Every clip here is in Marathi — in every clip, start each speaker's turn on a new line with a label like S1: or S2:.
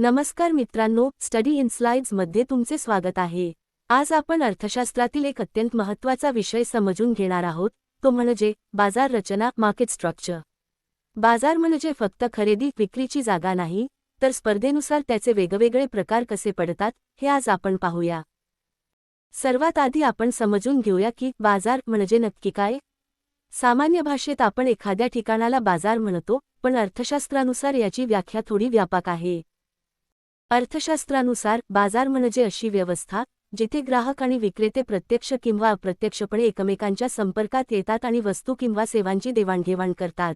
S1: नमस्कार मित्रांनो स्टडी इनमध्ये तुमचे स्वागत आहे. आज आपण अर्थशास्त्रातील एक अत्यंत महत्त्वाचा विषय समजून घेणार आहोत तो म्हणजे बाजार रचना मार्केट स्ट्रक्चर बाजार म्हणजे फक्त खरेदी विक्रीची जागा नाही तर स्पर्धेनुसार त्याचे वेगवेगळे प्रकार कसे पडतात हे आज आपण पाहूया. सर्वात आधी आपण समजून घेऊया की बाजार म्हणजे नक्की काय. सामान्य भाषेत आपण एखाद्या ठिकाणाला बाजार म्हणतो पण अर्थशास्त्रानुसार याची व्याख्या थोडी व्यापक आहे. अर्थशास्त्रानुसार बाजार म्हणजे अशी व्यवस्था जिथे ग्राहक आणि विक्रेते प्रत्यक्ष किंवा अप्रत्यक्षपणे एकमेकांच्या संपर्कात येतात आणि वस्तू किंवा सेवांची देवाणघेवाण करतात.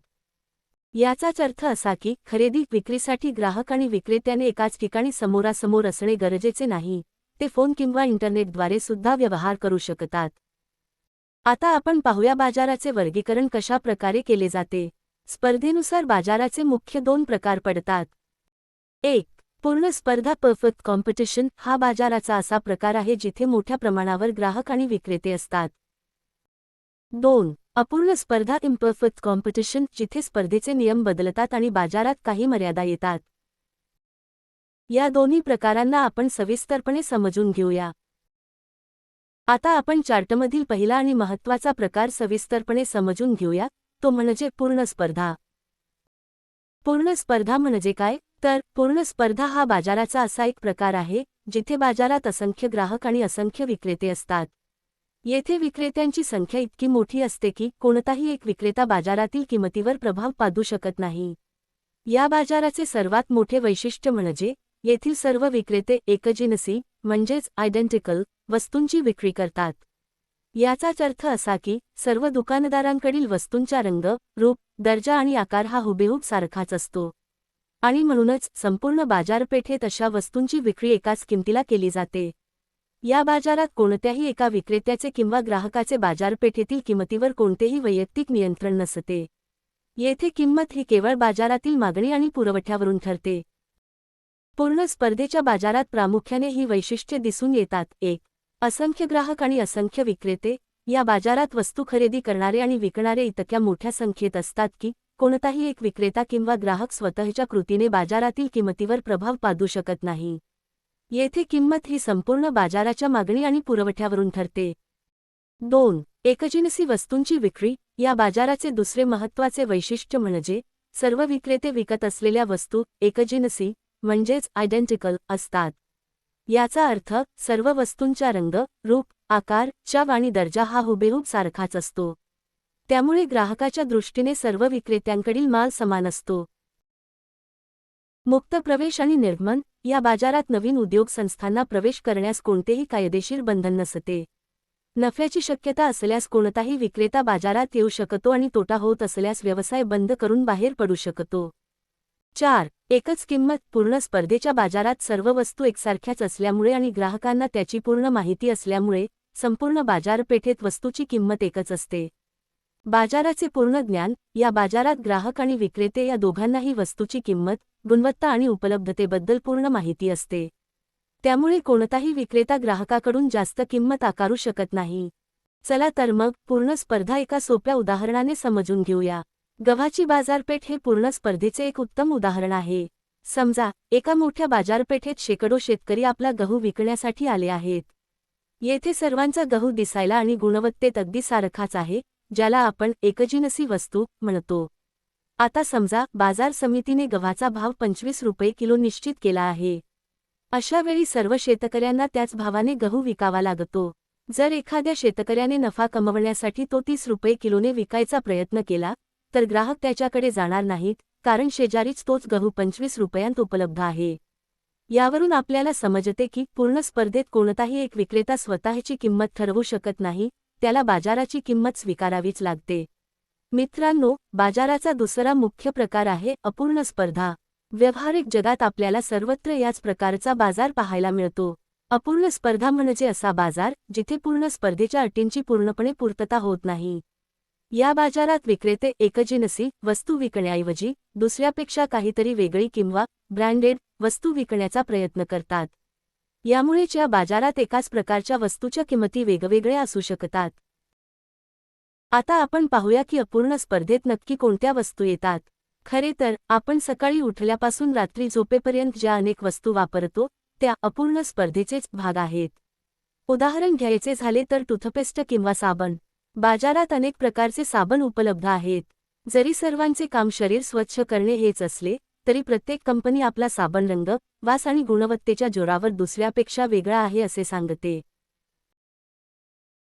S1: याचाच अर्थ असा की खरेदी विक्रीसाठी ग्राहक आणि विक्रेत्याने एकाच ठिकाणी समोरासमोर असणे गरजेचे नाही ते फोन किंवा इंटरनेटद्वारे सुद्धा व्यवहार करू शकतात. आता आपण पाहूया बाजाराचे वर्गीकरण कशा प्रकारे केले जाते. स्पर्धेनुसार बाजाराचे मुख्य दोन प्रकार पडतात. एक पूर्ण स्पर्धा परफेक्ट कॉम्पिटिशन हा बाजाराचा असा प्रकार आहे जिथे मोठ्या प्रमाणावर ग्राहक आणि विक्रेते असतात. दोन अपूर्ण स्पर्धा इम्परफेक्ट कॉम्पिटिशन जिथे स्पर्धेचे नियम बदलतात आणि बाजारात काही मर्यादा येतात. या दोन्ही प्रकारांना आपण सविस्तरपणे समजून घेऊया. आता आपण चार्टमधील पहिला आणि महत्त्वाचा प्रकार सविस्तरपणे समजून घेऊया तो म्हणजे पूर्ण स्पर्धा. पूर्ण स्पर्धा म्हणजे काय? तर पूर्ण स्पर्धा हा बाजाराचा असा एक प्रकार आहे जिथे बाजारात असंख्य ग्राहक आणि असंख्य विक्रेते असतात. येथे विक्रेत्यांची संख्या इतकी मोठी असते की कोणताही एक विक्रेता बाजारातील किंमतीवर प्रभाव पाडू शकत नाही. या बाजाराचे सर्वात मोठे वैशिष्ट्य म्हणजे येथील सर्व विक्रेते एकजिनसी म्हणजेच आयडेंटिकल वस्तूंची विक्री करतात. याचाच अर्थ असा की सर्व दुकानदारांकडील वस्तूंचा रंग रूप दर्जा आणि आकार हा हुबेहूब सारखाच असतो. आणि म्हणूनच संपूर्ण बाजारपेठेत अशा वस्तूंची विक्री एकाच किमतीला केली जाते. या बाजारात कोणत्याही एका विक्रेत्याचे किंवा ग्राहकाचे बाजारपेठेतील किंमतीवर कोणतेही वैयक्तिक नियंत्रण नसते. येथे किंमत ही केवळ बाजारातील मागणी आणि पुरवठ्यावरून ठरते. पूर्ण स्पर्धेच्या बाजारात प्रामुख्याने ही वैशिष्ट्ये दिसून येतात. एक असंख्य ग्राहक आणि असंख्य विक्रेते. या बाजारात वस्तू खरेदी करणारे आणि विकणारे इतक्या मोठ्या संख्येत असतात की कोणताही एक विक्रेता किंवा ग्राहक स्वतःच्या कृतीने बाजारातील किंमतीवर प्रभाव पाडू शकत नाही. येथे किंमत ही संपूर्ण बाजाराच्या मागणी आणि पुरवठ्यावरून ठरते. दोन एकजिनसी वस्तूंची विक्री. या बाजाराचे दुसरे महत्त्वाचे वैशिष्ट्य म्हणजे सर्व विक्रेते विकत असलेल्या वस्तू एकजिनसी म्हणजेच आयडेंटिकल असतात. याचा अर्थ सर्व वस्तूंचा रंग रूप आकार चव आणि दर्जा हा हुबेहूब सारखाच असतो. त्यामुळे ग्राहकाच्या दृष्टीने सर्व विक्रेत्यांकडील माल समान असतो. मुक्त प्रवेश आणि निर्गमन या बाजारात नवीन उद्योग संस्थांना प्रवेश करण्यास कोणतेही कायदेशीर बंधन नसते. नफ्याची शक्यता असल्यास कोणताही विक्रेता बाजारात येऊ शकतो आणि तोटा होत असल्यास व्यवसाय बंद करून बाहेर पडू शकतो. चार एकच किंमत पूर्ण स्पर्धेच्या बाजारात सर्व वस्तू एकसारख्याच असल्यामुळे आणि ग्राहकांना त्याची पूर्ण माहिती असल्यामुळे संपूर्ण बाजारपेठेत वस्तूची किंमत एकच असते. बाजाराचे पूर्ण ज्ञान या बाजारात ग्राहक आणि विक्रेते या दोघांनाही वस्तूची किंमत गुणवत्ता आणि उपलब्धतेबद्दल पूर्ण माहिती असते. त्यामुळे कोणताही विक्रेता ग्राहकाकडून जास्त किंमत आकारू शकत नाही. चला तर मग पूर्ण स्पर्धा एका सोप्या उदाहरणाने समजून घेऊया. गव्हाची बाजारपेठ हे पूर्ण स्पर्धेचे एक उत्तम उदाहरण आहे. समजा एका मोठ्या बाजारपेठेत शेकडो शेतकरी आपला गहू विकण्यासाठी आले आहेत. येथे सर्वांचा गहू दिसायला आणि गुणवत्तेत अगदी सारखाच आहे ज्याला आपण एकजिनसी वस्तू म्हणतो. आता समजा बाजार समितीने गव्हाचा भाव पंचवीस रुपये किलो निश्चित केला आहे. अशावेळी सर्व शेतकऱ्यांना त्याच भावाने गहू विकावा लागतो. जर एखाद्या शेतकऱ्याने नफा कमवण्यासाठी तो तीस रुपये किलोने विकायचा प्रयत्न केला तर ग्राहक त्याच्याकडे जाणार नाहीत कारण शेजारीच तोच गहू पंचवीस रुपयांत उपलब्ध आहे. यावरून आपल्याला समजते की पूर्ण स्पर्धेत कोणताही एक विक्रेता स्वतःची किंमत ठरवू शकत नाही त्याला बाजाराची किंमत स्वीकारावीच लागते. मित्रांनो बाजाराचा दुसरा मुख्य प्रकार आहे अपूर्ण स्पर्धा. व्यावहारिक जगात आपल्याला सर्वत्र याच प्रकारचा बाजार पाहायला मिळतो. अपूर्ण स्पर्धा म्हणजे असा बाजार जिथे पूर्ण स्पर्धेच्या अटींची पूर्णपणे पूर्तता होत नाही. या बाजारात विक्रेते एकजिनसी वस्तू विकण्याऐवजी दुसऱ्यापेक्षा काहीतरी वेगळी किंवा ब्रँडेड वस्तू विकण्याचा प्रयत्न करतात. यामुळेच या बाजारात एकाच प्रकारच्या वस्तूच्या किंमती वेगवेगळ्या असू शकतात. आता आपण पाहूया की अपूर्ण स्पर्धेत नक्की कोणत्या वस्तू येतात. खरे तर आपण सकाळी उठल्यापासून रात्री झोपेपर्यंत ज्या अनेक वस्तू वापरतो त्या अपूर्ण स्पर्धेचेच भाग आहेत. उदाहरण घ्यायचे झाले तर टूथपेस्ट किंवा साबण. बाजारात अनेक प्रकारचे साबण उपलब्ध आहेत. जरी सर्वांचे काम शरीर स्वच्छ करणे हेच असले तरी प्रत्येक कंपनी आपला साबण रंग वास आणि गुणवत्तेच्या जोरावर दुसऱ्यापेक्षा वेगळा आहे असे सांगते.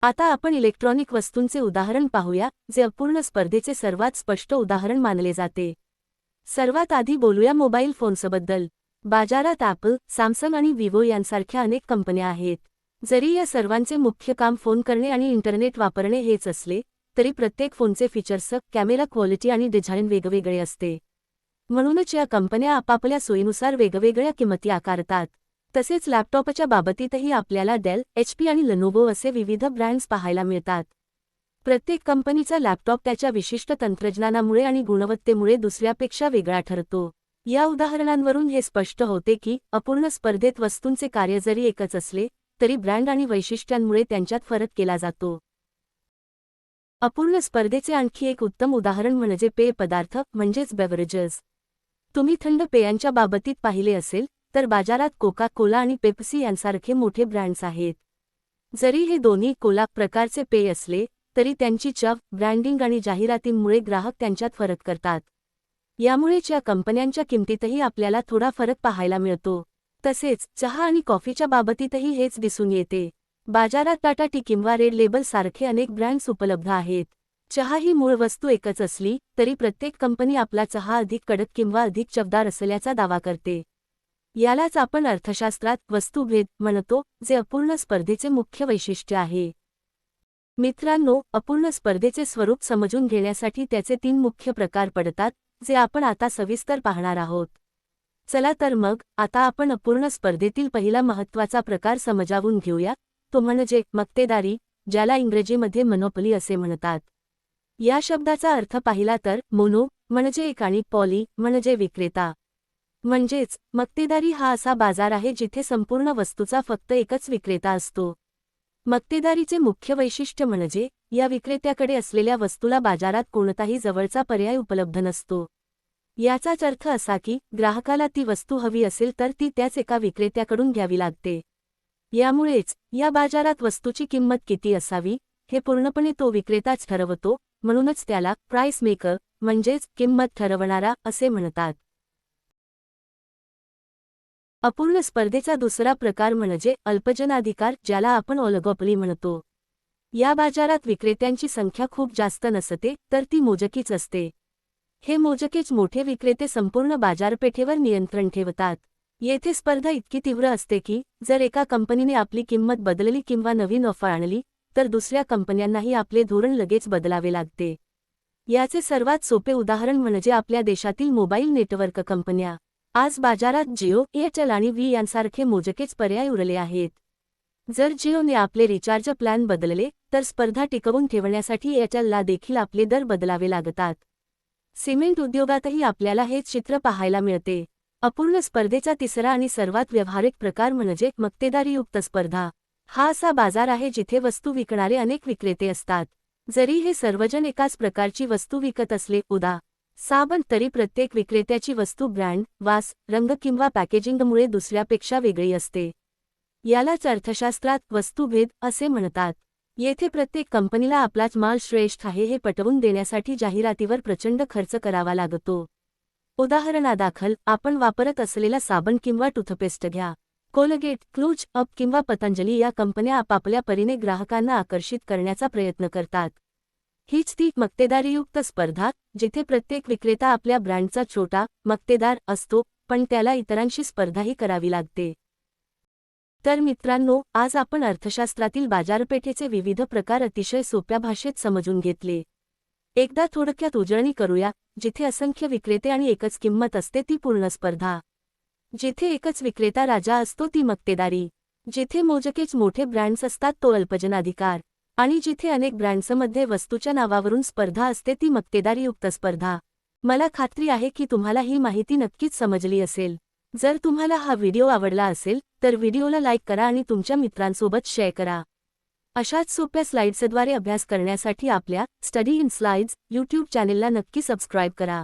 S1: आता आपण इलेक्ट्रॉनिक वस्तूंचे उदाहरण पाहूया जे अपूर्ण स्पर्धेचे सर्वात स्पष्ट उदाहरण मानले जाते. सर्वात आधी बोलूया मोबाईल फोन्सबद्दल. बाजारात ॲपल सॅमसंग आणि विवो यांसारख्या अनेक कंपन्या आहेत. जरी या सर्वांचे मुख्य काम फोन करणे आणि इंटरनेट वापरणे हेच असले तरी प्रत्येक फोनचे फीचर्स कॅमेरा क्वालिटी आणि डिझाईन वेगवेगळे असते. म्हणूनच या कंपन्या आपापल्या सोयीनुसार वेगवेगळ्या किंमती आकारतात. तसेच लॅपटॉपच्या बाबतीतही आपल्याला डेल एचपी आणि लनोवो असे विविध ब्रँड्स पाहायला मिळतात. प्रत्येक कंपनीचा लॅपटॉप त्याच्या विशिष्ट तंत्रज्ञानामुळे आणि गुणवत्तेमुळे दुसऱ्यापेक्षा वेगळा ठरतो. या उदाहरणांवरून हे स्पष्ट होते की अपूर्ण स्पर्धेत वस्तूंचे कार्य जरी एकच असले तरी ब्रँड आणि वैशिष्ट्यांमुळे त्यांच्यात फरक केला जातो. अपूर्ण स्पर्धेचे आणखी एक उत्तम उदाहरण म्हणजे पेय पदार्थ म्हणजेच बेवरेजेस तुम्ही थंड पेयांच्या बाबतीत पाहिले असेल तर बाजारात कोका कोला आणि पेप्सी यांसारखे मोठे ब्रँड्स आहेत. जरी हे दोन्ही कोला प्रकारचे पेय असले तरी त्यांची चव ब्रँडिंग आणि जाहिरातींमुळे ग्राहक त्यांच्यात फरक करतात. यामुळेच या कंपन्यांच्या किमतीतही आपल्याला थोडा फरक पाहायला मिळतो. तसेच चहा आणि कॉफीच्या बाबतीतही हेच दिसून येते. बाजारात टाटा टी किंवा रेड लेबल सारखे अनेक ब्रँड्स उपलब्ध आहेत. चहा ही मूळ वस्तू एकच असली तरी प्रत्येक कंपनी आपला चहा अधिक कडक किंवा अधिक चवदार असल्याचा दावा करते. यालाच आपण अर्थशास्त्रात वस्तुभेद म्हणतो जे अपूर्ण स्पर्धेचे मुख्य वैशिष्ट्य आहे. मित्रांनो अपूर्ण स्पर्धेचे स्वरूप समजून घेण्यासाठी त्याचे तीन मुख्य प्रकार पडतात जे आपण आता सविस्तर पाहणार आहोत. चला तर मग आता आपण अपूर्ण स्पर्धेतील पहिला महत्त्वाचा प्रकार समजावून घेऊया तो म्हणजे मक्तेदारी ज्याला इंग्रजीमध्ये मनोपली असे म्हणतात. या शब्दाचा अर्थ पाहिला तर मोनो म्हणजे एक आणि पॉली म्हणजे विक्रेता. म्हणजेच मक्तेदारी हा असा बाजार आहे जिथे संपूर्ण वस्तूचा फक्त एकच विक्रेता असतो. मक्तेदारीचे मुख्य वैशिष्ट्य म्हणजे या विक्रेत्याकडे असलेल्या वस्तूला बाजारात कोणताही जवळचा पर्याय उपलब्ध नसतो. याचाच अर्थ असा की ग्राहकाला ती वस्तू हवी असेल तर ती त्याच एका विक्रेत्याकडून घ्यावी लागते. यामुळेच या बाजारात वस्तूची किंमत किती असावी हे पूर्णपणे तो विक्रेताच ठरवतो म्हणूनच त्याला प्राइस मेकर म्हणजेच किंमत ठरवणारा असे म्हणतात. अपूर्ण स्पर्धेचा दुसरा प्रकार म्हणजे अल्पजनाधिकार ज्याला आपण ओलगोपली म्हणतो. या बाजारात विक्रेत्यांची संख्या खूप जास्त नसते तर ती मोजकीच असते. हे मोजकेच मोठे विक्रेते संपूर्ण बाजारपेठेवर नियंत्रण ठेवतात. येथे स्पर्धा इतकी तीव्र असते की जर एका कंपनीने आपली किंमत बदलली किंवा नवीन ऑफर आणली तर दुसऱ्या कंपन्यांनाही आपले धोरण लगेच बदलावे लागते. याचे सर्वात सोपे उदाहरण म्हणजे आपल्या देशातील मोबाईल नेटवर्क कंपन्या. आज बाजारात जिओ एअरटेल आणि व्ही यांसारखे मोजकेच पर्याय उरले आहेत. जर जिओने आपले रिचार्ज प्लॅन बदलले तर स्पर्धा टिकवून ठेवण्यासाठी एअरटेलला देखील आपले दर बदलावे लागतात. सिमेंट उद्योगातही आपल्याला हेच चित्र पाहायला मिळते. अपूर्ण स्पर्धेचा तिसरा आणि सर्वात व्यावहारिक प्रकार म्हणजे मक्तेदारीयुक्त स्पर्धा. हा असा बाजार आहे जिथे वस्तू विकणारे अनेक विक्रेते असतात. जरी हे सर्वजण एकाच प्रकारची वस्तू विकत असले उदा. साबण तरी प्रत्येक विक्रेत्याची वस्तू ब्रँड वास रंग किंवा पॅकेजिंगमुळे दुसऱ्यापेक्षा वेगळी असते. यालाच अर्थशास्त्रात वस्तुभेद असे म्हणतात. येथे प्रत्येक कंपनीला आपलाच माल श्रेष्ठ आहे हे पटवून देण्यासाठी जाहिरातीवर प्रचंड खर्च करावा लागतो. उदाहरणादाखल आपण वापरत असलेला साबण किंवा टूथपेस्ट घ्या. कोलगेट क्लूज अप किंवा पतंजली या कंपन्या आपापल्या परीने ग्राहकांना आकर्षित करण्याचा प्रयत्न करतात. हीच ती मक्तेदारीयुक्त स्पर्धा जिथे प्रत्येक विक्रेता आपल्या ब्रँडचा छोटा मक्तेदार असतो पण त्याला इतरांशी स्पर्धाही करावी लागते. तर मित्रांनो आज आपण अर्थशास्त्रातील बाजारपेठेचे विविध प्रकार अतिशय सोप्या भाषेत समजून घेतले. एकदा थोडक्यात उजळणी करूया जिथे असंख्य विक्रेते आणि एकच किंमत असते ती पूर्ण स्पर्धा. जेथे एकच विक्रेता राजा असतो ती मक्तेदारी. जेथे मोजकेच मोठे ब्रँड्स असतात तो अल्पजनाधिकार. आणि जिथे अनेक ब्रँड्समध्ये वस्तूच्या नावावरून स्पर्धा असते ती मक्तेदारीयुक्त स्पर्धा. मला खात्री आहे की तुम्हाला ही माहिती नक्कीच समजली असेल. जर तुम्हाला हा व्हिडिओ आवडला असेल तर व्हिडिओला लाईक करा आणि तुमच्या मित्रांसोबत शेअर करा. अशाच सोप्या स्लाइड्सद्वारे अभ्यास करण्यासाठी आपल्या स्टडी इन स्लाइड्स यूट्यूब चॅनेलला नक्की सबस्क्राईब करा.